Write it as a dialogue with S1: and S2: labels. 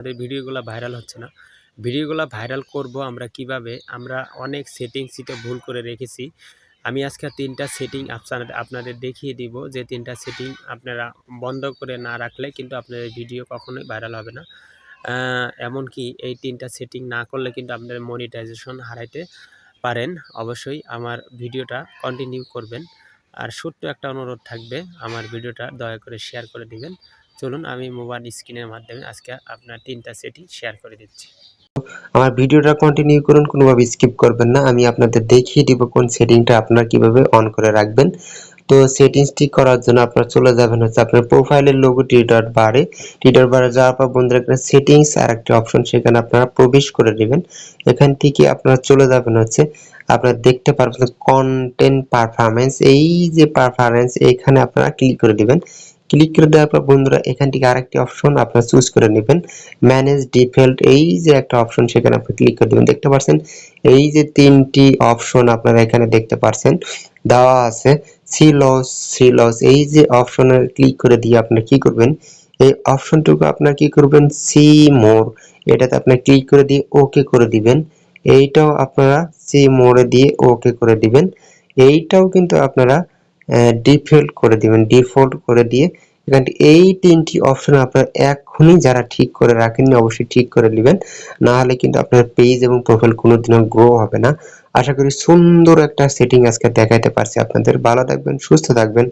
S1: আমাদের ভিডিওগুলো ভাইরাল হচ্ছে না। ভিডিওগুলো ভাইরাল করব আমরা কীভাবে? আমরা অনেক সেটিং সিটে ভুল করে রেখেছি। আমি আজকে তিনটা সেটিং আপনাদের আপনাদের দেখিয়ে দিব যে তিনটা সেটিং আপনারা বন্ধ করে না রাখলে কিন্তু আপনাদের ভিডিও কখনোই ভাইরাল হবে না। এমনকি এই তিনটা সেটিং না করলে কিন্তু আপনাদের মনিটাইজেশন হারাইতে পারেন। অবশ্যই আমার ভিডিওটা কন্টিনিউ করবেন। আর ছোট্ট একটা অনুরোধ থাকবে, আমার ভিডিওটা দয়া করে শেয়ার করে দিবেন। চলুন আমি মোবাইল স্ক্রিনের মাধ্যমে আজকে আপনার তিনটা সেটিং শেয়ার করে দিচ্ছি।
S2: আমার ভিডিওটা কন্টিনিউ করুন, কোনোভাবে স্কিপ করবেন না। আমি আপনাদের দেখিয়ে দিব কোন সেটিংটা আপনার কীভাবে অন করে রাখবেন। তো সেটিংস ঠিক করার জন্য আপনারা চলে যাবেন হচ্ছে আপনার প্রোফাইলের লোগো টি ডট বারে টি ডট বারে যাওয়ার পর বন্ধুরা, এখানে সেটিংস আর একটি অপশন সেখানে আপনারা প্রবেশ করে নেবেন। এখান থেকে আপনারা চলে যাবেন হচ্ছে আপনারা দেখতে পারবেন কন্টেন্ট পারফরমেন্স এই যে পারফরমেন্স এখানে আপনারা ক্লিক করে দিবেন। ক্লিক করে দেওয়ার পর বন্ধুরা, এখান থেকে আরেকটি অপশন আপনারা চুজ করে নেবেন। ম্যানেজ ডিফল্ট এই যে একটা অপশন সেখানে আপনি ক্লিক করে দিবেন। দেখতে পাচ্ছেন এই যে তিনটি অপশন আপনারা এখানে দেখতে পাচ্ছেন দেওয়া আছে। সি লস সি লস এই যে অপশনে ক্লিক করে দিয়ে আপনারা কি করবেন? এই অপশনটুকু আপনারা কি করবেন? সি মোর এটাতে আপনি ক্লিক করে দিয়ে ওকে করে দিবেন। এইটাও আপনারা সি মোড়ে দিয়ে ওকে করে দিবেন। এইটাও কিন্তু আপনারা ডিফল্ট করে দিবেন। ডিফল্ট করে দিয়ে এখান থেকে এই তিনটি অপশন আপনারা এখনই যারা ঠিক করে রাখেননি, অবশ্যই ঠিক করে নেবেন। না হলে কিন্তু আপনার পেজ এবং প্রোফাইল কোনোদিনও গ্রো হবে না। আশা করি সুন্দর একটা সেটিং আজকে দেখাইতে পারছি আপনাদের। ভালো থাকবেন, সুস্থ থাকবেন।